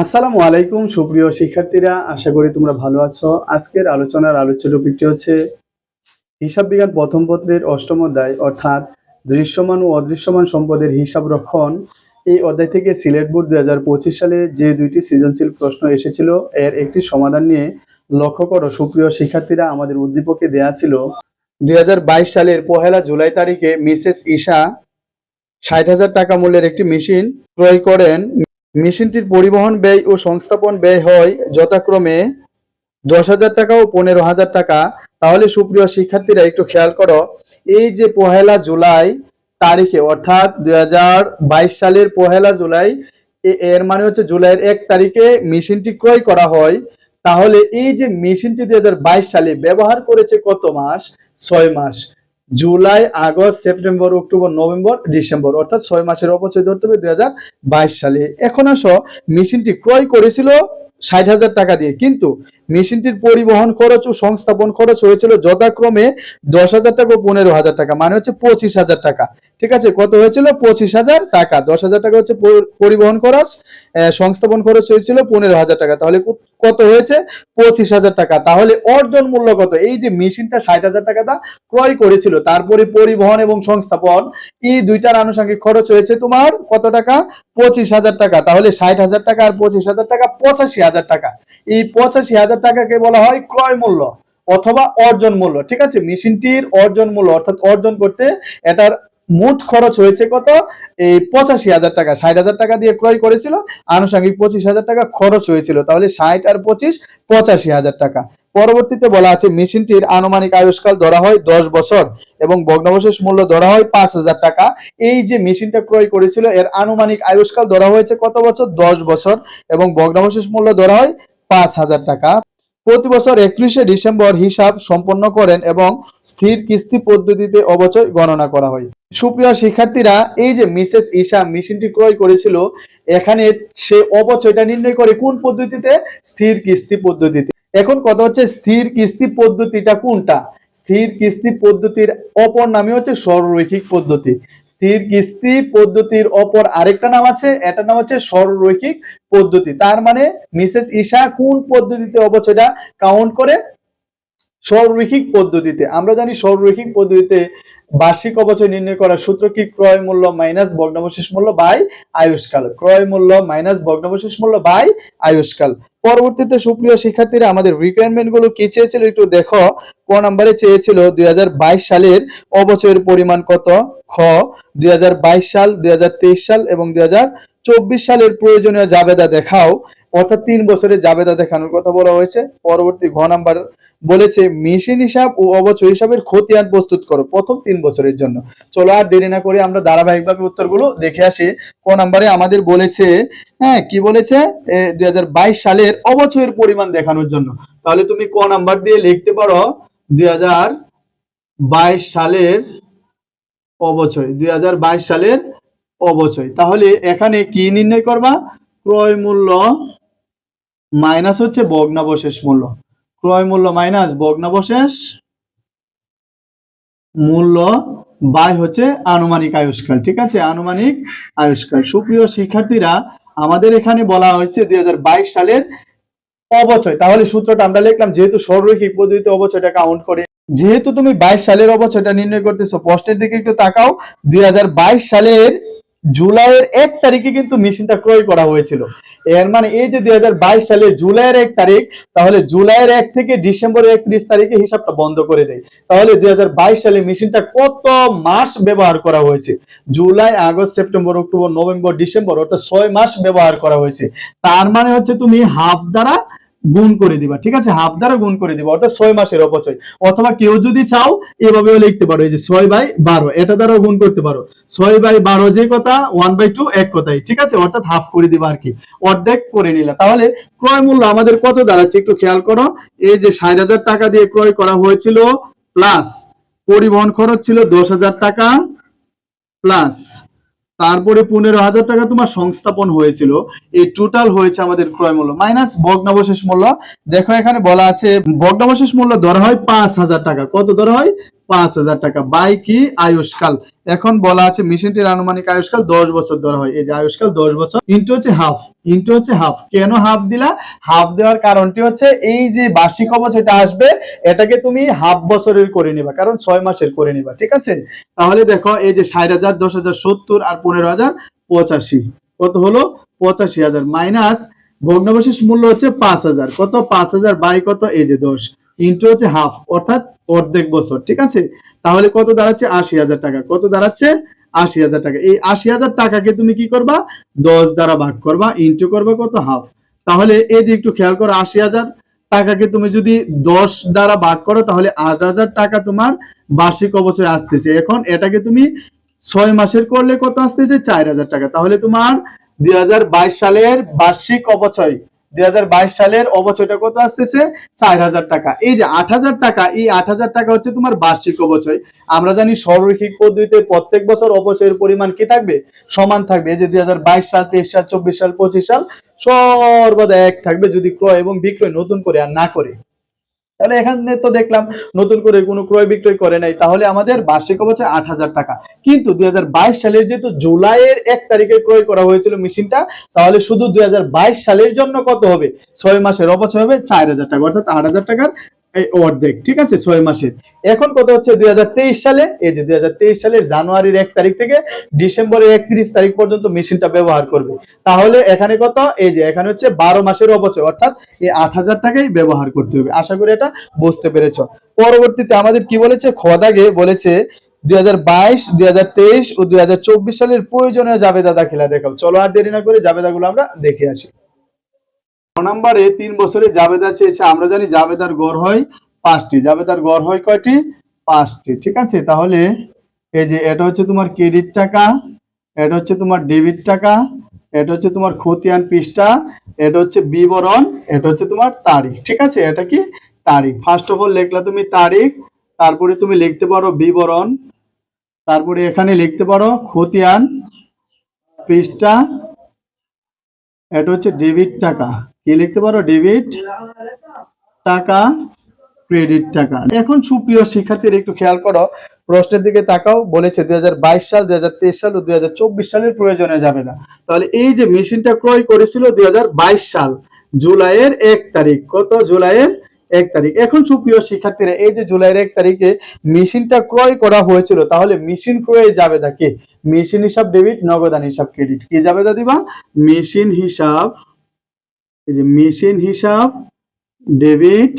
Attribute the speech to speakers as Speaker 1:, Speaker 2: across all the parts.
Speaker 1: আসসালামু আলাইকুম, সুপ্রিয় শিক্ষার্থীরা। আশা করি তোমরা ভালো আছো। আজকের আলোচনার আলোচ্য টপিকটি হচ্ছে হিসাব বিজ্ঞান প্রথম পত্রের অষ্টম অধ্যায়, অর্থাৎ দৃশ্যমান ও অদৃশ্যমান সম্পদের হিসাব রক্ষণ। এই অধ্যায় থেকে সিলেট বোর্ড দুই হাজার পঁচিশ সালে যে দুইটি সৃজনশীল প্রশ্ন এসেছিল, এর একটি সমাধান নিয়ে লক্ষ্য করো। সুপ্রিয় শিক্ষার্থীরা, আমাদের উদ্দীপকে দেয়া ছিল, দুই হাজার বাইশ সালের পহেলা জুলাই তারিখে মিসেস ঈশা ষাট হাজার টাকা মূল্যের একটি মেশিন ক্রয় করেন। মেশিনটির পরিবহন ব্যয় ও সংস্থাপন ব্যয় হয় যথাক্রমে দশ হাজার টাকা ও পনেরো হাজার টাকা। তাহলে সুপ্রিয় শিক্ষার্থীরা, একটু খেয়াল করো, এই যে পহেলা জুলাই তারিখে, অর্থাৎ দুই হাজার বাইশ সালের পহেলা জুলাই এর মানে হচ্ছে জুলাইয়ের এক তারিখে মেশিনটি ক্রয় করা হয়। তাহলে এই যে মেশিনটি দুই হাজার বাইশ সালে ব্যবহার করেছে কত মাস? ছয় মাস। July, August, September, October, November, December, অর্থাৎ ছয় মাসের অপচয় ধরতে হবে দুই হাজার বাইশ সালে। এখন আসো, মেশিনটি ক্রয় করেছিল ষাট হাজার টাকা দিয়ে, কিন্তু মেশিনটির পরিবহন খরচ ও সংস্থাপন খরচ হয়েছিল যথাক্রমে দশ হাজার টাকা ও পনেরো হাজার টাকা মানে হচ্ছে পঁচিশ হাজার টাকা। ঠিক আছে? কত হয়েছিল? পঁচিশ হাজার টাকা। দশ হাজার টাকা হচ্ছে পরিবহন খরচ সংস্থাপন খরচ হয়েছিল পনেরো হাজার টাকা। তাহলে কত- হয়েছে? পঁচিশ হাজার টাকা। তাহলে অর্জন মূল্য কত? এই যে মেশিনটা ষাট হাজার টাকা দা ক্রয় করেছিল, তারপরে পরিবহন এবং সংস্থাপন, এই দুইটার আনুষঙ্গিক খরচ হয়েছে তোমার কত টাকা? পঁচিশ হাজার টাকা। তাহলে ষাট হাজার টাকা আর পঁচিশ হাজার টাকা, পঁচাশি হাজার টাকা। এই পঁচাশি হাজার টাকাকে বলা হয়? ক্রয় মূল্য অথবা অর্জন মূল্য। ঠিক আছে? মেশিনটির অর্জন মূল্য অর্থাৎ অর্জন করতে এটার মোট খরচ হয়েছে কত? এই পঁচাশি হাজার টাকা। ষাট হাজার টাকা দিয়ে ক্রয় করেছিল। আনুষঙ্গিক পঁচিশ হাজার টাকা খরচ হয়েছিল। তাহলে ষাট আর পঁচিশ, পঁচাশি হাজার টাকা। পরবর্তীতে বলা আছে, মেশিনটির আনুমানিক আয়ুষ্কাল ধরা হয় দশ বছর এবং ভগ্নাবশেষ মূল্য ধরা হয় পাঁচ হাজার টাকা। এই যে মেশিনটা ক্রয় করেছিল, এর আনুমানিক আয়ুষ্কাল ধরা হয়েছে কত বছর? দশ বছর এবং ভগ্নাবশেষ মূল্য ধরা হয় পাঁচ হাজার টাকা। প্রতি বছর একত্রিশে ডিসেম্বর হিসাব সম্পন্ন করেন এবং স্থির কিস্তি পদ্ধতিতে অবচয় গণনা করা হয়। সুপ্রিয় শিক্ষার্থীরা, এই যে মিসেস ঈশা মেশিনটি ক্রয় করেছিল, এখানে সে অবচয়টা নির্ণয় করে কোন পদ্ধতিতে? স্থির কিস্তি পদ্ধতিতে। এখন কথা হচ্ছে স্থির কিস্তি পদ্ধতিটা কোনটা? স্থির কিস্তি পদ্ধতির অপর নামে হচ্ছে সরলরৈখিক পদ্ধতি। স্থির কিস্তি পদ্ধতির অপর আরেকটা নাম আছে, এটার নাম হচ্ছে সরলরৈখিক পদ্ধতি। তার মানে মিসেস ঈশা কোন পদ্ধতিতে অবচয়টা কাউন্ট করে? সরলরৈখিক পদ্ধতিতে। আমরা জানি সরলরৈখিক পদ্ধতিতে বার্ষিক অবচয় নির্ণয় করার সূত্র কি? ক্রয় মূল্য মাইনাস ভগ্নাবশেষ মূল্য বাই আয়ুষ্কাল। ক্রয় মূল্য মাইনাস ভগ্নাবশেষ মূল্য বাই আয়ুষ্কাল। পরবর্তীতে সুপ্রিয় শিক্ষার্থীরা, আমাদের রিকোয়ারমেন্টগুলো কি চেয়েছিল একটু দেখো। ক নম্বরে চেয়েছিল দুই হাজার বাইশ সালের অবচয়ের পরিমাণ কত? খ, দুই হাজার বাইশ সাল, দুই হাজার তেইশ সাল এবং দুই চব্বিশ সালের প্রয়োজনীয় জাবেদা দেখাও। অর্থাৎ তিন বছরের জাবেদা দেখানোর কথা বলা হয়েছে। পরবর্তী ঘ নাম্বার বলেছে, মেশিন হিসাব ও অবচয় হিসাবের খতিয়ান প্রস্তুত করো প্রথম তিন বছরের জন্য। চলো আর দেরি না করে আমরা ধারাবাহিকভাবে উত্তরগুলো দেখে আসি। ক নাম্বারে আমাদের বলেছে হ্যাঁ কি বলেছে? দুই হাজার বাইশ সালের অবচয়ের পরিমাণ দেখানোর জন্য। তাহলে তুমি ক নাম্বার দিয়ে লিখতে পারো, দুই হাজার বাইশ সালের অবচয় দুই হাজার বাইশ সালের অবচয় তাহলে এখানে কি নির্ণয় করবা? ক্রয় মূল্য মাইনাস হচ্ছে ভগ্নাবশেষ মূল্য। ক্রয় মূল্য মাইনাস ভগ্নাবশেষ মূল্য বাই হচ্ছে আনুমানিক আয়ুষ্কাল, ঠিক আছে? আনুমানিক আয়ুষ্কাল। সুপ্রিয় শিক্ষার্থীরা, আমাদের এখানে বলা হয়েছে দুই হাজার বাইশ সালের অবচয়। তাহলে সূত্রটা আমরা লিখলাম, যেহেতু সরলরৈখিক পদ্ধতিতে অবচয়টা কাউন্ট করে। যেহেতু তুমি বাইশ সালের অবচয়টা নির্ণয় করতেছো পোস্টের দিকে একটু তাকাও। দুই হাজার বাইশ সালের জুলাইয়ের এক তারিখে কিন্তু মেশিনটা ক্রয় করা হয়েছিল। এর মানে এই যে দুই সালের জুলাইয়ের এক তারিখ, তাহলে জুলাইয়ের এক থেকে ডিসেম্বরের একত্রিশ তারিখে হিসাবটা বন্ধ করে দেয়। তাহলে দুই হাজার বাইশ সালে মেশিনটা কত মাস ব্যবহার করা হয়েছে? July, August, September, October, November, December, অর্থাৎ ছয় মাস ব্যবহার করা হয়েছে। তার মানে হচ্ছে তুমি হাফ দ্বারা গুণ করে দিবা, ঠিক আছে? হাফ দ্বারা গুণ করে দিবা, অর্থাৎ ছয় মাসের অপচয়। অথবা কেউ যদি চাও, এভাবেও লিখতে পারো, এই যে ছয় বাই বারো, এটা দ্বারাও গুণ করতে পারো। ছয় বাই বারো যে কথা ওয়ান বাই টু এক কথাই, ঠিক আছে? অর্থাৎ হাফ করে দিবা আর কি। অর্ধেক করে নিলা। তাহলে ক্রয় মূল্য আমাদের কত দাঁড়াচ্ছে একটু খেয়াল করো। এই যে ষাট হাজার টাকা দিয়ে ক্রয় করা হয়েছিল প্লাস পরিবহন খরচ ছিল দশ হাজার টাকা প্লাস তারপরে পনেরো হাজার টাকা তোমার সংস্থাপন হয়েছিল। এই টোটাল হয়েছে আমাদের ক্রয় মূল্য। মাইনাস ভগ্নাবশেষ মূল্য। দেখো এখানে বলা আছে, ভগ্নাবশেষ মূল্য ধরা হয় পাঁচ হাজার টাকা। কত ধরা হয়? পাঁচ হাজার টাকা। বাই কি? আয়ুষ্কাল। এখন বলা আছে মেশিনটির আনুমানিক আয়ুষ্কাল দশ বছর ধরা হয়। এই যে আয়ুষ্কাল দশ বছর, ইন্টু হচ্ছে হাফ। ইন্টু হচ্ছে হাফ। কেন হাফ দিলা? হাফ দেওয়ার কারণটি হচ্ছে এই যে বার্ষিক অবচ এটা আসবে, এটাকে তুমি হাফ বছরের করে নিবা, কারণ ছয় মাসের করে নিবা, ঠিক আছে? তাহলে দেখো, এই যে ষাট হাজার, দশ হাজার, সত্তর আর পনেরো হাজার, পঁচাশি। কত হলো? পঁচাশি হাজার মাইনাস ভগ্নাবশেষ মূল্য হচ্ছে পাঁচ হাজার। কত? পাঁচ হাজার বাই কত? এই যে দশ। ইন্টু হচ্ছে হাফ। অর্থাৎ অর্ধেক বছর, ঠিক আছে? তাহলে কত দাঁড়াচ্ছে? আশি হাজার টাকা। কত দাঁড়াচ্ছে? আশি হাজার টাকা। এই আশি হাজার টাকাকে তুমি কি করবা? দশ দ্বারা ভাগ করবা ইন্টু করবা কত? হাফ তাহলে এই যে একটু খেয়াল করো, আশি হাজার টাকাকে তুমি যদি দশ দ্বারা ভাগ করো, তাহলে আট হাজার টাকা তোমার বার্ষিক অবচয় আসতেছে। এখন এটাকে তুমি ছয় মাসের করলে কত আসতেছে? চার হাজার টাকা। তাহলে তোমার দুই হাজার বাইশ সালের বার্ষিক অবচয় দুই সালের অবচয়টা কত আসতেছে? চার হাজার টাকা। এই যে আট হাজার টাকা, এই আট হাজার টাকা হচ্ছে তোমার বার্ষিক অবচয় আমরা জানি সরৈখিক পদ্ধতিতে প্রত্যেক বছর অবচয়ের পরিমাণ কি থাকবে? সমান থাকবে। এই যে দুই হাজার বাইশ সাল, তেইশ সাল, চব্বিশ সাল, পঁচিশ সাল সর্বদা এক থাকবে যদি ক্রয় এবং বিক্রয় নতুন করে আর না করে। তাহলে এখানে তো দেখলাম নতুন করে কোনো ক্রয় বিক্রয় করে নাই, তাহলে আমাদের বার্ষিক অবচয় আট হাজার টাকা। কিন্তু দুই হাজার বাইশ সালের যেহেতু জুলাইয়ের এক তারিখে ক্রয় করা হয়েছিল মেশিনটা, তাহলে শুধু দুই হাজার বাইশ সালের জন্য কত হবে? ছয় মাসের অবচয় হবে চার হাজার টাকা, অর্থাৎ আট হাজার টাকার অর্ধেক, ঠিক আছে? ছয় মাসের। এখন কত হচ্ছে? দুই সালে। এই যে দুই সালের জানুয়ারির এক তারিখ থেকে ডিসেম্বরের একত্রিশ তারিখ পর্যন্ত মেশিনটা ব্যবহার করবে। তাহলে এখানে কত? এই যে এখানে হচ্ছে বারো মাসের অর্থাৎ এই আট হাজার টাকাই ব্যবহার করতে হবে। আশা করি এটা বুঝতে পেরেছ। পরবর্তীতে আমাদের কি বলেছে? খদাগে বলেছে, দুই হাজার বাইশ, দুই হাজার তেইশ ও দুই হাজার চব্বিশ সালের প্রয়োজনীয় জাবেদা দাখিলা দেখাও। চলো আর দেরি না করে জাবেদাগুলো আমরা দেখে আসি। নম্বরে তিন বছরে জাবেদা চেয়েছে, আমরা জানি জাবেদার গড় হয় পাঁচটি। জাবেদার গড় হয় কয়টি? পাঁচটি, ঠিক আছে? তাহলে এই যে এটা হচ্ছে তোমার ক্রেডিট টাকা, এটা হচ্ছে তোমার ডেবিট টাকা, এটা হচ্ছে তোমার খতিয়ান পৃষ্ঠা, এটা হচ্ছে বিবরণ, এটা হচ্ছে তোমার তারিখ, ঠিক আছে? এটা কি? তারিখ। ফার্স্ট অফ অল লিখলা তুমি তারিখ, তারপরে তুমি লিখতে পারো বিবরণ, তারপরে এখানে লিখতে পারো খতিয়ান পৃষ্ঠা, এটা হচ্ছে ডেবিট টাকা। কি লিখতে পারো? ডেবিট টাকা ক্রেডিট টাকা। এখন সুপ্রিয় শিক্ষার্থীরা একটু খেয়াল করো, প্রশ্নের দিকে তাকাও, বলেছে দুই হাজার বাইশ সাল, দুই হাজার তেইশ সাল ও দুই সালের প্রয়োজনে যাবে না। তাহলে এই যে মেশিনটা ক্রয় করেছিল দুই হাজার বাইশ সাল, জুলাইয়ের এক তারিখ। কত? জুলাইয়ের এক তারিখ। এখন সুপ্রিয় শিক্ষার্থীরা, এই যে জুলাইয়ের এক তারিখে মেশিনটা ক্রয় করা হয়েছিল, তাহলে মেশিন ক্রয়ে যাবে কি? মেশিন হিসাব ডেবিট নগদান হিসাব ক্রেডিট কি যাবে দা দিবা মেশিন হিসাব এই যে মেশিন হিসাব ডেবিট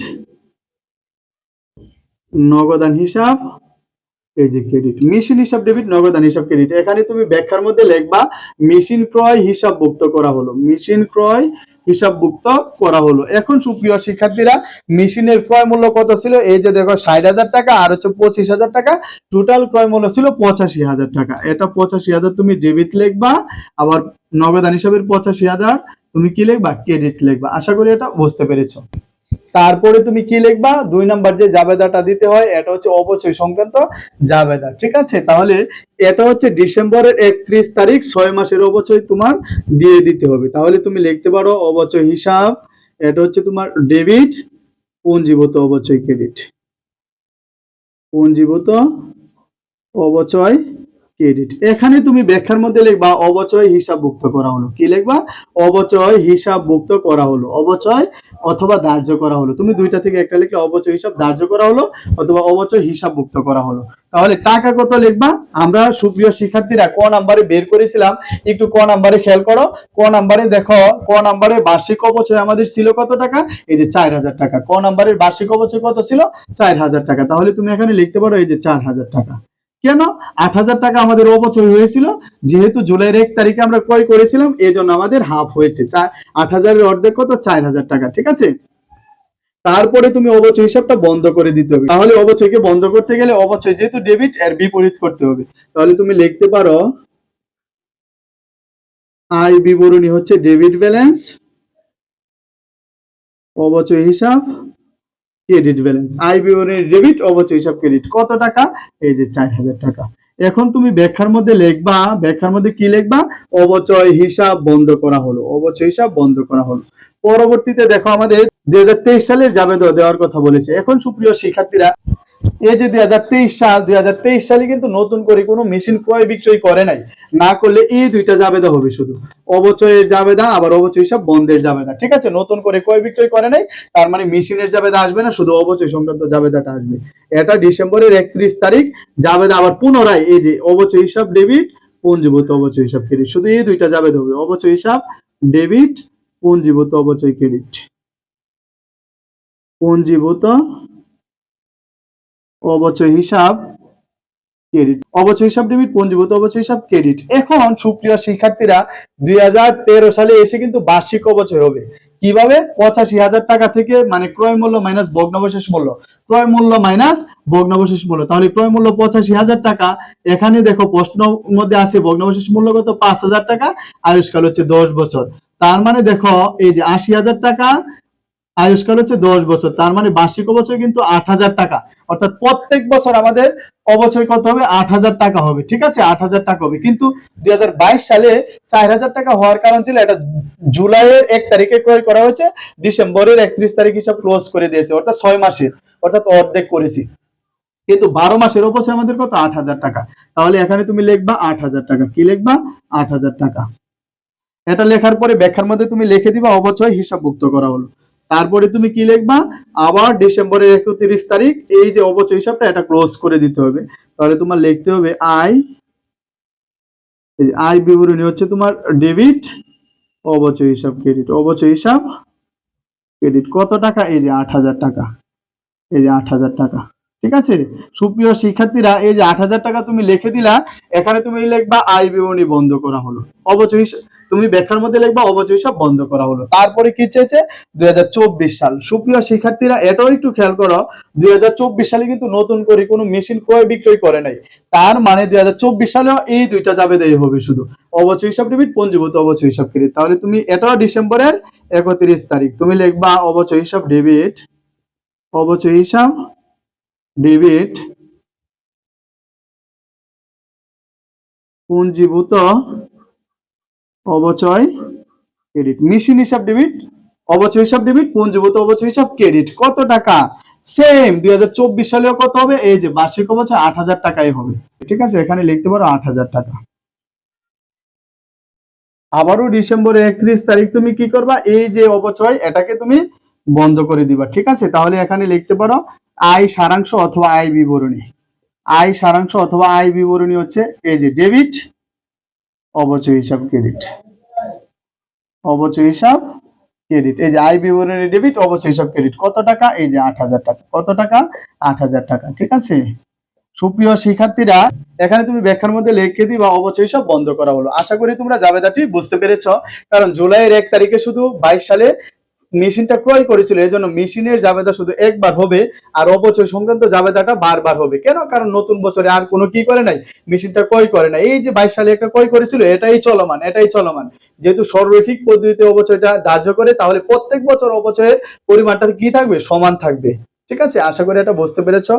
Speaker 1: নগদান হিসাব, এই যে ক্রেডিট মেশিন হিসাব ডেবিট নগদান হিসাব ক্রেডিট এখানে তুমি ব্যাখ্যার মধ্যে লিখবা মেশিন ক্রয় হিসাবভুক্ত করা হলো। মেশিন ক্রয় হিসাবভুক্ত করা হলো। এখন সুপ্রিয় শিক্ষার্থীরা মেশিনের ক্রয় মূল্য কত ছিল? এই যে দেখো, ষাট হাজার টাকা, আর হচ্ছে পঁচিশ হাজার টাকা। টোটাল ক্রয় মূল্য ছিল পঁচাশি হাজার টাকা। এটা পঁচাশি হাজার তুমি ডেবিট লিখবা, আবার নগদান হিসাবের পঁচাশি হাজার। তুমি কি লিখবা? ক্রেডিট লিখবা। আশা করি এটা বুঝতে পেরেছ। তারপরে তুমি কি লিখবা? দুই নাম্বার যে জাবেদাটা দিতে হয়, এটা হচ্ছে অবচয় সংক্রান্ত জাবেদা, ঠিক আছে? তাহলে এটা হচ্ছে ডিসেম্বরের একত্রিশ তারিখ, ছয় মাসের অবচয় তোমার দিয়ে দিতে হবে। তাহলে তুমি লিখতে পারো অবচয় হিসাব, এটা হচ্ছে তোমার ডেবিট পঞ্জীভূত অবচয় ক্রেডিট পঞ্জীভূত অবচয় ক্রেডিট এখানে তুমি ব্যাখ্যার মধ্যে লিখবা অবচয় হিসাবভুক্ত করা হলো। কি লিখবা? অবচয় হিসাবভুক্ত করা হলো। অবচয় অথবা ধার্য করা হলো। তুমি দুইটা থেকে একটা লিখলে অবচয় হিসাব ধার্য করা হলো অথবা অবচয় হিসাবভুক্ত করা হলো। তাহলে টাকা কত লিখবা? আমরা সুপ্রিয় শিক্ষার্থীরা ক নাম্বারে বের করেছিলাম। একটু ক নাম্বারে খেয়াল করো। ক নাম্বারে দেখো, ক নাম্বারে বার্ষিক অবচয় আমাদের ছিল কত টাকা? এই যে চার হাজার টাকা। ক নাম্বারের বার্ষিক অবচয় কত ছিল? চার হাজার টাকা। তাহলে তুমি এখানে লিখতে পারো এই যে চার হাজার টাকা। কেন? আট হাজার টাকা আমাদের অবচয় হয়েছিল। যেহেতু জুলাইয়ের এক তারিখে আমরা ক্রয় করেছিলাম এই জন্য আমাদের হাফ হয়েছে। চার আট হাজারের অর্ধেক কত? চার হাজার টাকা, ঠিক আছে? তারপরে তুমি অবচয় হিসাবটা বন্ধ করে দিতে হবে। তাহলে অবচয়কে বন্ধ করতে গেলে অবচয় যেহেতু ডেবিট এর বিপরীত করতে হবে। তাহলে তুমি লিখতে পারো, আয় বিবরণী হচ্ছে ডেবিট ব্যালেন্স অবচয় হিসাব ক্রেডিট ব্যালেন্স আয় বিবরণী ডেবিট অবচয় হিসাব ক্রেডিট কত টাকা? এই যে চার হাজার টাকা। এখন তুমি ব্যাখ্যার মধ্যে লিখবা, ব্যাখ্যার মধ্যে কি লিখবা? অবচয় হিসাব বন্ধ করা হলো, অবচয় হিসাব বন্ধ করা হলো। পরবর্তীতে দেখো আমাদের দুই হাজার তেইশ সালের জাবেদ দেওয়ার কথা বলেছে। এখন সুপ্রিয় শিক্ষার্থীরা এই যে দুই হাজার তেইশ সাল, দুই হাজার তেইশ সালে কিন্তু নতুন করে কোনো মেশিন ক্রয় বিক্রয় করে নাই। না করলে এই দুইটা জাবেদা হবে শুধু। অবচয়ের জাবেদা, আবার অবচয় হিসাব বন্ধের জাবেদা। ঠিক আছে? নতুন করে ক্রয় বিক্রয় করে নাই, তার মানে মেশিনের জাবেদা আসবে না, শুধু অবচয় সংক্রান্ত জাবেদাটা আসবে। এটা ডিসেম্বরের একত্রিশ তারিখ, জাবেদা আবার পুনরায় এই যে অবচয় হিসাব, ডেবিট, পুঞ্জীভূত অবচয় হিসাব, ক্রেডিট। শুধু এই দুইটা জাবেদা হবে, অবচয় হিসাব, ডেবিট, পুঞ্জীভূত অবচয়, ক্রেডিট। পুঞ্জীভূত অবচয় হিসাব ক্রেডিট অবচয় হিসাব ডেবিট পঞ্জীভূত অবচয় হিসাব ক্রেডিট এখন সুপ্রিয় শিক্ষার্থীরা, দুই সালে এসে কিন্তু বার্ষিক অবচয় হবে। কীভাবে? পঁচাশি হাজার টাকা থেকে মানে ক্রয় মূল্য মাইনাস ভগ্নাবশেষ মূল্য। ক্রয় মূল্য মাইনাস ভগ্নাবশেষ মূল্য। তাহলে ক্রয় মূল্য পঁচাশি হাজার টাকা। এখানে দেখো প্রশ্ন মধ্যে আছে, ভগ্নাবশেষ মূল্য কত? পাঁচ হাজার টাকা। আয়ুষ্কাল হচ্ছে দশ বছর। তার মানে দেখো, এই যে আশি হাজার টাকা আয়ুষ্কাল হচ্ছে দশ বছর, তার মানে বার্ষিক অবচয় কিন্তু আট হাজার টাকা। অর্থাৎ প্রত্যেক বছর আমাদের অবচয় কত হবে? আট হাজার টাকা হবে, ঠিক আছে? আট হাজার টাকা হবে। কিন্তু দুই সালে চার হাজার টাকা হওয়ার কারণ ছিল এটা জুলাইয়ের এক তারিখে ক্রয় করা হয়েছে, ডিসেম্বরের একত্রিশ তারিখ হিসাব ক্লোজ করে দিয়েছে, অর্থাৎ ছয় মাসের, অর্থাৎ অর্ধেক করেছি। কিন্তু বারো মাসের অবচয় আমাদের কত? আট হাজার টাকা। তাহলে এখানে তুমি লিখবা আট হাজার টাকা। কি লিখবা? আট হাজার টাকা। এটা লেখার পরে ব্যাখ্যার মধ্যে তুমি লিখে দিবা, অবচয় হিসাবভুক্ত করা হলো। তারপরে তুমি কি লিখবা? আবার ডিসেম্বরের একত্রিশ তারিখ এই যে অবচয় হিসাবটা এটা ক্লোজ করে দিতে হবে। তাহলে তোমার লিখতে হবে আই আই বিবরণী হচ্ছে তোমার ডেবিট অবচয় হিসাব ক্রেডিট অবচয় হিসাব ক্রেডিট কত টাকা? এই যে আট হাজার টাকা। এই যে আট হাজার টাকা। ঠিক আছে? সুপ্রিয় শিক্ষার্থীরা, এই যে আট হাজার টাকা তুমি লিখে দিলা, এখানে তুমি লিখবা আয় বিবরণী বন্ধ করা হলো। অবচয় তুমি ব্যাখ্যার মধ্যে লিখবা, অবচয় হিসাব বন্ধ করা হলো। তারপরে কি চেয়েছে? দুই সাল। সুপ্রিয় শিক্ষার্থীরা এটাও একটু খেয়াল করো, দুই সালে কিন্তু নতুন করে কোনো মেশিন ক্রয় বিক্রয় করে নাই। তার মানে দুই সালেও এই দুইটা যাবে দেয় হবে শুধু। অবচয় হিসাব ডেবিট পঞ্জীভূত অবচয় হিসাব ক্রেডিট তাহলে তুমি এটাও ডিসেম্বরের একত্রিশ তারিখ, তুমি লিখবা অবচয় হিসাব ডেবিট অবচয় হিসাব ডেবিট পুঞ্জীভূত অবচয় ক্রেডিট মেশিন হিসাব ডেবিট অবচয় হিসাব ডেবিট পুঞ্জীভূত অবচয় হিসাব ক্রেডিট কত টাকা? সেম দুই হাজার চব্বিশ সালেও কত হবে? এই যে বার্ষিক অবচয় আট হাজার টাকাই হবে। ঠিক আছে? এখানে লিখতে পারো আট হাজার টাকা। আবারও ডিসেম্বরের একত্রিশ তারিখ তুমি কি করবা? এই যে অবচয়, এটাকে তুমি বন্ধ করে দিবা। ঠিক আছে? তাহলে এখানে লিখতে পারো আয় সারাংশ অথবা আয় বিবরণী। আয় সারাংশ অথবা আয় বিবরণী হচ্ছে এই যে ডেবিট অবচয় হিসাব ক্রেডিট অবচয় হিসাব ক্রেডিট এই যে আয় বিবরণী ডেবিট অবচয় হিসাব ক্রেডিট কত টাকা? এই যে আট হাজার টাকা। কত টাকা? আট হাজার টাকা। ঠিক আছে? সুপ্রিয় শিক্ষার্থীরা, এখানে তুমি ব্যাখ্যার মধ্যে লিখে দিবা অবচয় হিসাব বন্ধ করা হলো। আশা করি তোমরা জাবেদাটি বুঝতে পেরেছ। কারণ জুলাইয়ের এক তারিখে শুধু বাইশ সালে মেশিনটা ক্রয় করেছিল এই জন্য মেশিনের জাবেদা শুধু একবার হবে আর অবচয় সংক্রান্ত জাবেদাটা বারবার হবে। কেন? কারণ নতুন বছরে আর কোনো কি করে নাই? মেশিনটা ক্রয় করে না এই যে বাইশ সালে একটা ক্রয় করেছিল, এটাই চলমান এটাই চলমান। যেহেতু সর্বরৈখিক পদ্ধতিতে অবচয়টা ধার্য করে, তাহলে প্রত্যেক বছর অবচয়ের পরিমাণটা কি থাকবে? সমান থাকবে। ঠিক আছে? আশা করি এটা বুঝতে পেরেছ।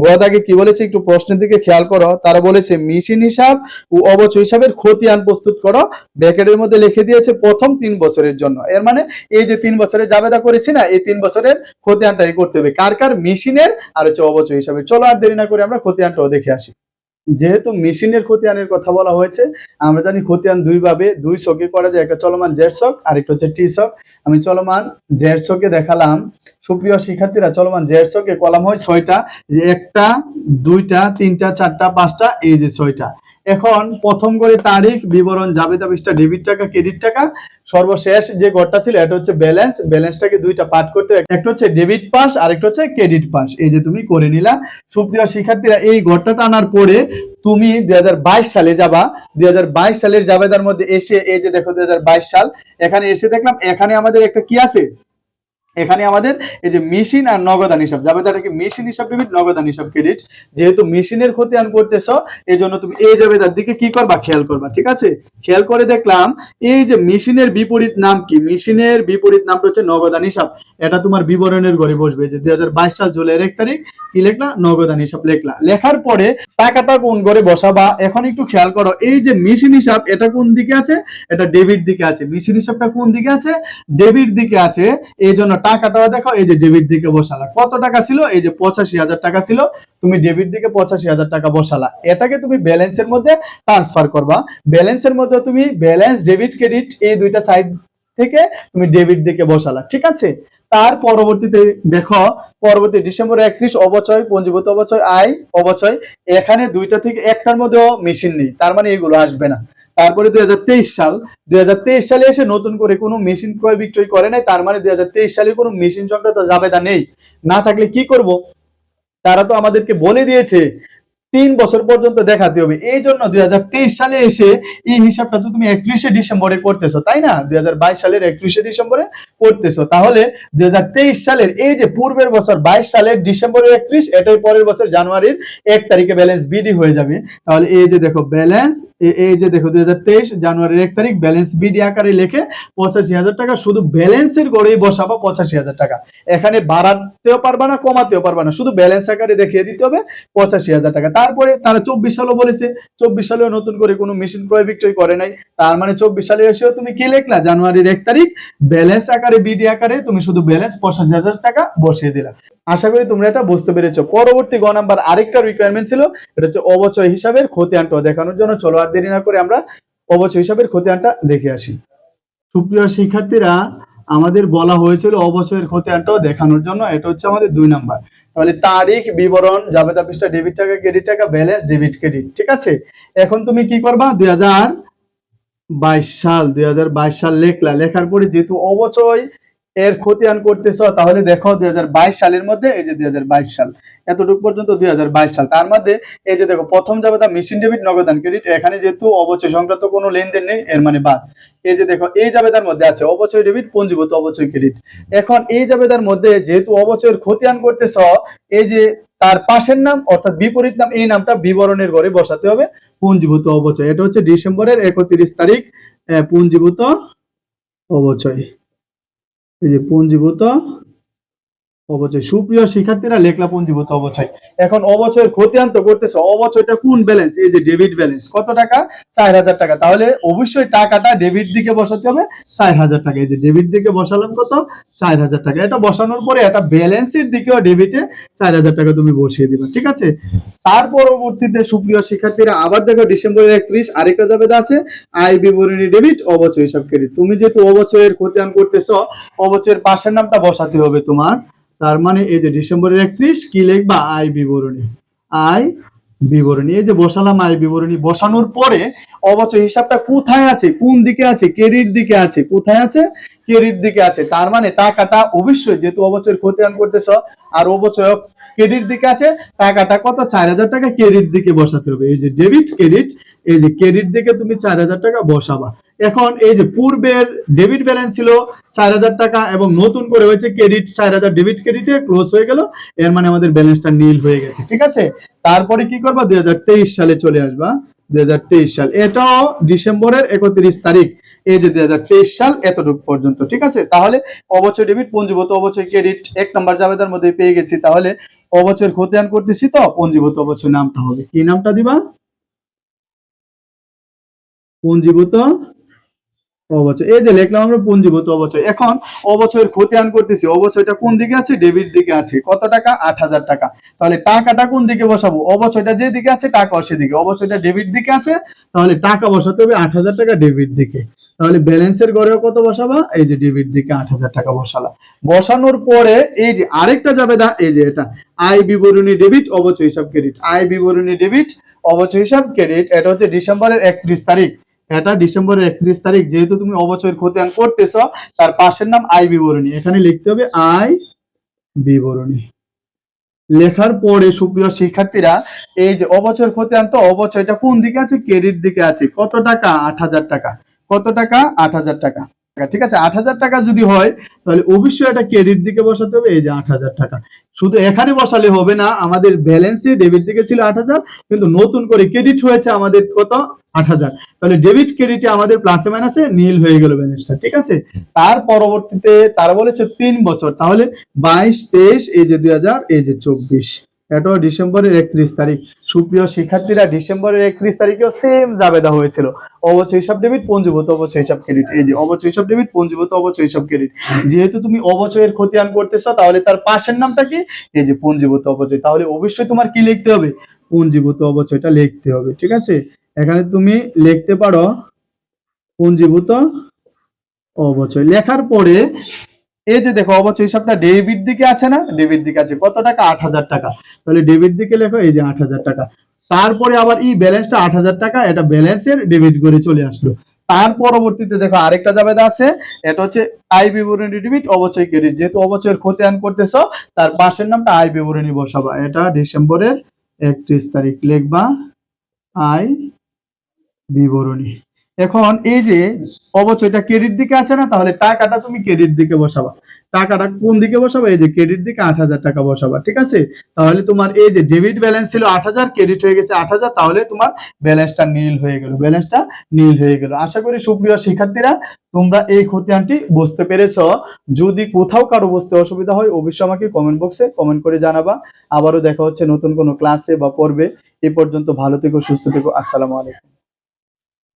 Speaker 1: গোয়াদাকে কি বলেছে? একটু প্রশ্নের দিকে খেয়াল করো। তারা বলেছে, মেশিন হিসাব ও অবচয় হিসাবের খতিয়ান প্রস্তুত করো। ব্যাকেটের মধ্যে লিখে দিয়েছে, প্রথম তিন বছরের জন্য। এর মানে এই যে তিন বছরের জাবেদা করেছি না, এই তিন বছরের খতিয়ানটাই করতে হবে। কার কার মেশিনের আর হচ্ছে অবচয় হিসাবে চলো আর দেরি না করে আমরা খতিয়ানটাও দেখে আসি। যেহেতু মেশিনের খতিয়ানের কথা বলা হয়েছে, আমরা জানি খতিয়ান দুই ভাবে দুই চকে করা যায় একটা চলমান জেড চক আর একটা হচ্ছে টি চক আমি চলমান জেড চকে দেখালাম, সুপ্রিয় শিক্ষার্থীরা, চলমান জেড চকে কলাম হয় ছয়টা একটা, দুইটা, তিনটা, চারটা, পাঁচটা, এই যে ছয়টা। এখন প্রথম করে তারিখ, বিবরণ জাবেদা পৃষ্ঠা ডেবিট টাকা ক্রেডিট টাকা, সর্বশেষ যে ঘরটা ছিল, এটা হচ্ছে ব্যালেন্স ব্যালেন্সটাকে দুইটা পার্ট করতে। একটা হচ্ছে ডেবিট পাস আর একটা হচ্ছে ক্রেডিট পাস এই যে তুমি করে নিলা। সুপ্রিয় শিক্ষার্থীরা, এই ঘরটা টানার পরে তুমি দুই হাজার বাইশ সালে যাবা। দুই হাজার বাইশ সালের জাবেদার মধ্যে এসে, এই যে দেখো দুই হাজার বাইশ সাল, এখানে এসে দেখলাম, এখানে আমাদের একটা কি আছে? এখানে আমাদের এই যে মেশিন আর নগদান হিসাব। জাবেদাটাকে মেশিন হিসাব ডেবিট নগদান হিসাব ক্রেডিট যেহেতু মেশিনের খতিয়ান করতেছ এই জন্য তুমি এই জাবেদার দিকে কি করবা? খেয়াল করবা, ঠিক আছে? খেয়াল করে দেখলাম, এই যে মেশিনের বিপরীত নাম কি? মেশিনের বিপরীত নামটা হচ্ছে নগদান হিসাব। এটা তোমার বিবরণের ঘরে বসবে যে দুই হাজার বাইশ সাল জুলাইয়ের এক তারিখ কি লেখলা? নগদান হিসাব লেখলা। লেখার পরে টাকাটা কোন ঘরে বসাবা? এখন একটু খেয়াল করো, এই যে মেশিন হিসাব, এটা কোন দিকে আছে? এটা ডেবিট দিকে আছে। মেশিন হিসাবটা কোন দিকে আছে? ডেবিট দিকে আছে। এই জন্য টাকাটাও দেখো, এই যে ডেবিট দিকে বসালা। কত টাকা ছিল? এই যে পঁচাশি হাজার টাকা ছিল। তুমি ডেবিট দিকে পঁচাশি হাজার টাকা বসালা। এটাকে তুমি ব্যালেন্সের মধ্যে ট্রান্সফার করবা। ব্যালেন্সের মধ্যে তুমি ব্যালেন্স ডেবিট ক্রেডিট এই দুইটা সাইড থেকে তুমি ডেবিট দিকে বসালা। ঠিক আছে? তার পরবর্তীতে দেখো, পরবর্তী ডিসেম্বর একত্রিশ, অবচয় পঞ্জীভূত অবচয়, আয়, অবচয়, এখানে দুইটা থেকে একটার মধ্যেও মেশিন নেই, তার মানে এগুলো আসবে না। তারপরে দুই হাজার তেইশ সাল, দুই হাজার তেইশ সালে এসে নতুন করে কোনো মেশিন ক্রয় বিক্রয় করে নাই, তার মানে দুই হাজার তেইশ সালে কোনো মেশিন সংক্রান্ত জাবেদা নেই। না থাকলে কি করব? তারা তো আমাদেরকে বলে দিয়েছে তিন বছর পর্যন্ত দেখাতে হবে। এই জন্য দুই সালে এসে এই হিসাবটা তো তুমি একত্রিশে ডিসেম্বরে করতেছো, তাই না? দুই সালের একত্রিশে ডিসেম্বরে করতেছো। তাহলে দুই সালের এই যে পূর্বের বছর বাইশ সালের ডিসেম্বরের একত্রিশ, এটাই পরের বছর জানুয়ারির এক তারিখে ব্যালেন্স বিডি হয়ে যাবে। তাহলে এই যে দেখো ব্যালেন্স এই যে দেখো দুই জানুয়ারির এক তারিখ ব্যালেন্স বিডি আকারে লিখে পঁচাশি হাজার টাকা, শুধু ব্যালেন্সের গড়েই বসাবো পঁচাশি হাজার টাকা। এখানে বাড়াতেও পারবা না, কমাতেও পারবা না, শুধু ব্যালেন্স আকারে দেখিয়ে দিতে হবে পঁচাশি হাজার টাকা। তারপরে তারা চব্বিশ সালও বলেছে, চব্বিশ সালেও নতুন করে কোনো মেশিন ক্রয় বিক্রয় করে নাই। তার মানে চব্বিশ সালে এসেও তুমি কি লিখলা? জানুয়ারির এক তারিখ ব্যালেন্স আকারে বিডি আকারে তুমি শুধু ব্যালেন্স পঁচাশি হাজার টাকা বসিয়ে দিলা। আশা করি তোমরা এটা বুঝতে পেরেছ। পরবর্তী গ নাম্বার আরেকটা রিকোয়ারমেন্ট ছিল, এটা হচ্ছে অবচয় হিসাবের খতিয়ানটা দেখানোর জন্য। চলো আর দেরি না করে আমরা অবচয় হিসাবের খতিয়ানটা দেখে আসি। সুপ্রিয় শিক্ষার্থীরা, আমাদের বলা হয়েছিল অবচয়ের খতিয়ানটাও দেখানোর জন্য। এটা হচ্ছে আমাদের দুই নাম্বার। তাহলে তারিখ, বিবরণ জাবেদা পৃষ্ঠা ডেবিট টাকা ক্রেডিট টাকা ব্যালেন্স ডেবিট ক্রেডিট ঠিক আছে? এখন তুমি কি করবা? দুই হাজার বাইশ সাল, দুই হাজার বাইশ সাল লেখলা। লেখার পরে যেহেতু অবচয় এর খতিয়ান করতেছ, তাহলে দেখো দুই হাজার বাইশ সালের মধ্যে, এই যে দুই হাজার বাইশ সাল, এতটুকু পর্যন্ত দুই হাজার বাইশ সাল। তার মধ্যে এই যে দেখো, প্রথম যাবে তা মেশিন ডেবিট নগদান ক্রেডিট এখানে যেহেতু অবচয় সংক্রান্ত কোনো লেনদেন নেই, এর মানে বাদ। এই যে দেখো, এই জাবেদার মধ্যে আছে অবচয় ডেবিট পঞ্জীভূত অবচয় ক্রেডিট এখন এই জাবেদার মধ্যে যেহেতু অবচয়ের খতিয়ান করতেছ, এই যে তার পাশের নাম, অর্থাৎ বিপরীত নাম, এই নামটা বিবরণের ঘরে বসাতে হবে, পুঞ্জীভূত অবচয়। এটা হচ্ছে ডিসেম্বরের একত্রিশ তারিখ পুঞ্জীভূত অবচয়। এই যে পুঞ্জীভূত অবচয়। সুপ্রিয় শিক্ষার্থীরা লেখলা পুঞ্জীভূত অবচয়। এখন অবচয়ের খতিয়ান তো করতেছে। অবচয়টা কোন ব্যালেন্স এই যে ডেবিট ব্যালেন্স কত টাকা? চার হাজার টাকা। তাহলে অবশ্যই টাকাটা ডেবিট দিকে বসাতে হবে। চার হাজার টাকা। এই যে ডেবিট দিকে বসালাম কত? চার হাজার টাকা। এটা বসানোর পরে এটা ব্যালেন্সের দিকেও ডেবিটে চার হাজার টাকা তুমি বসিয়ে দিবা। ঠিক আছে? তার পরবর্তীতে সুপ্রিয় শিক্ষার্থীরা, আবার দেখো ডিসেম্বরের একত্রিশ, আরেকটা জাবেদা আছে। আয় বিবরণী ডেবিট অবচয় হিসাব ক্রেডিট তুমি যেহেতু অবচয়ের ক্ষতিয়ান করতেছ, অবচয়ের পাশের নামটা বসাতে হবে তোমার। তার মানে এই যে ডিসেম্বরের একত্রিশ কি লিখবা? আয় বিবরণী। আয় বিবরণী। এই যে বসালাম আয় বিবরণী বসানোর পরে অবচয় হিসাবটা কোথায় আছে? কোন দিকে আছে? ক্রেডিট দিকে আছে। কোথায় আছে? ক্রেডিট দিকে আছে। তার মানে টাকাটা অবশ্যই যেহেতু অবচয়ের খতিয়ান করতেছ, আর অবচয় ক্রেডিট দিকে আছে, টাকাটা কত? চার হাজার টাকা ক্রেডিট দিকে বসাতে হবে। এই যে ডেবিট, ক্রেডিট, এই যে ক্রেডিট দিকে তুমি চার হাজার টাকা বসাবা। এখন এই যে পূর্বের ডেবিট ব্যালেন্স ছিল চার হাজার টাকা এবং নতুন করে হয়েছে ক্রেডিট চার হাজার ডেবিট ক্রেডিটে ক্লোজ হয়ে গেল। এর মানে আমাদের ব্যালেন্সটা নীল হয়ে গেছে, ঠিক আছে? তারপরে কি করবা? দুই হাজার তেইশ সালে চলে আসবা। দুই হাজার তেইশ সাল, এটাও ডিসেম্বরের একত্রিশ তারিখ। এই যে দুই সাল, এতটুকু পর্যন্ত, ঠিক আছে? তাহলে অবচয় ডেবিট পঞ্জীভূত অবচয় ক্রেডিট এক নম্বর জাবেদার মধ্যে পেয়ে গেছি। তাহলে অবচয়ের খতিয়ান করতেছি তো? পঞ্জীভূত অবচয় নামটা হবে। কি নামটা দিবা? পঞ্জীভূত অবচয়। এই যে লিখলাম আমরা পঞ্জীভূত অবচয়। এখন অবচয়ের খতিয়ান করতেছি। অবচয়টা কোন দিকে আছে? ডেবিট দিকে আছে। কত টাকা? আট হাজার টাকা। তাহলে টাকাটা কোন দিকে বসাবো? অবচয়টা যে দিকে আছে, টাকা সেদিকে অবচয়টা ডেবিট দিকে আছে, তাহলে টাকা বসাতে হবে আট হাজার টাকা ডেবিট দিকে। তাহলে ব্যালেন্সের গড়েও কত বসাবা? এই যে ডেবিট দিকে আট হাজার টাকা বসালা বসানোর পরে এই যে আরেকটা যাবে দা এই যে এটা। আয় বিবরণী ডেবিট, অবচয় হিসাব ক্রেডিট। আয় বিবরণী ডেবিট, অবচয় হিসাব ক্রেডিট। এটা হচ্ছে ডিসেম্বরের একত্রিশ তারিখ। এটা ডিসেম্বরের একত্রিশ তারিখ, যেহেতু তুমি অবচয়ের খতিয়ান করতেছ, তার পাশের নাম আই বিবরণী এখানে লিখতে হবে আয় বিবরণী লেখার পরে সুপ্রিয় শিক্ষার্থীরা, এই যে অবচয়ের খতিয়ান তো অবচয়টা কোন দিকে আছে? ক্রেডিট দিকে আছে। কত টাকা? আট হাজার টাকা। কত টাকা? আট হাজার টাকা। ঠিক আছে, আট হাজার টাকা যদি হয়, তাহলে অবশ্যই এটা ক্রেডিট দিকে বসাতে হবে, এই যে আট হাজার টাকা। শুধু এখানে বসালে হবে না, আমাদের ব্যালেন্সে ডেবিট দিকে ছিল আট হাজার, কিন্তু নতুন করে ক্রেডিট হয়েছে আমাদের কত? আট হাজার। তাহলে ডেবিট ক্রেডিটে আমাদের প্লাসে মাইনাসে নীল হয়ে গেল ব্যালেন্সটা ঠিক আছে? তার পরবর্তীতে তারা বলেছে তিন বছর, তাহলে বাইশ, তেইশ, এই যে দুই হাজার, এই যে চব্বিশ। এটাও ডিসেম্বরের একত্রিশ তারিখ। সুপ্রিয় শিক্ষার্থীরা, ডিসেম্বরের একত্রিশ তারিখেও সেম জাবেদা হয়েছিল। অবশ্য হিসাব ডেবিট পঞ্জীভূত অবশ্য হিসাব ক্রেডিট এই যে অবশ্য হিসাব ডেবিট পঞ্জীভূত অবশ্য হিসাব ক্রেডিট যেহেতু তুমি অবচয়ের খতিয়ান করতেছো, তাহলে তার পাশের নামটা কি? এই যে পঞ্জীভূত অবচয় তাহলে অবশ্যই তোমার কি লিখতে হবে? পঞ্জীভূত অবচয়টা লিখতে হবে, ঠিক আছে? এখানে তুমি লিখতে পারো, পঞ্জীভূত অবচয় লেখার পরে এই যে দেখো অবচয় হিসাবটা ডেবিট দিকে আছে না? ডেবিট দিকে আছে। কত টাকা? আট হাজার টাকা। তাহলে ডেবিট দিকে লেখো, এই যে আট হাজার টাকা। তারপরে আবার এই ব্যালেন্সটা আট হাজার টাকা, এটা ব্যালেন্সের ডেবিট করে চলে আসলো। তার পরবর্তীতে দেখো, আরেকটা জাবেদা আছে, এটা হচ্ছে আয় বিবরণী ডেবিট অবচয় ক্রেডিট। যেহেতু অবচয়ের খতিয়ান করতেছো, তার পাশের নামটা আয় বিবরণী বসাবা। এটা ডিসেম্বরের একত্রিশ তারিখ, লিখবা আয় বিবরণী। এখন এই যে অবচয়টা ক্রেডিট দিকে আছে না, তাহলে টাকাটা তুমি ক্রেডিট দিকে বসাবা। টাকাটা কোন দিকে বসাবা? এই যে ক্রেডিট দিকে আট হাজার টাকা বসাবা, ঠিক আছে? তাহলে তোমার এই যে ডেবিট ব্যালেন্স ছিল আট হাজার ক্রেডিট হয়ে গেছে আট হাজার, তাহলে তোমার ব্যালেন্সটা নীল হয়ে গেল ব্যালেন্সটা নীল হয়ে গেল। আশা করি সুপ্রিয় শিক্ষার্থীরা, তোমরা এই খতিয়ানটি বুঝতে পেরেছ। যদি কোথাও কারও বুঝতে অসুবিধা হয়, অবশ্যই আমাকে কমেন্ট বক্সে কমেন্ট করে জানাবা। আবারও দেখা হচ্ছে নতুন কোনো ক্লাসে বা পর্বে। এ পর্যন্ত ভালো থেকো, সুস্থ থেকো। আসসালামু আলাইকুম।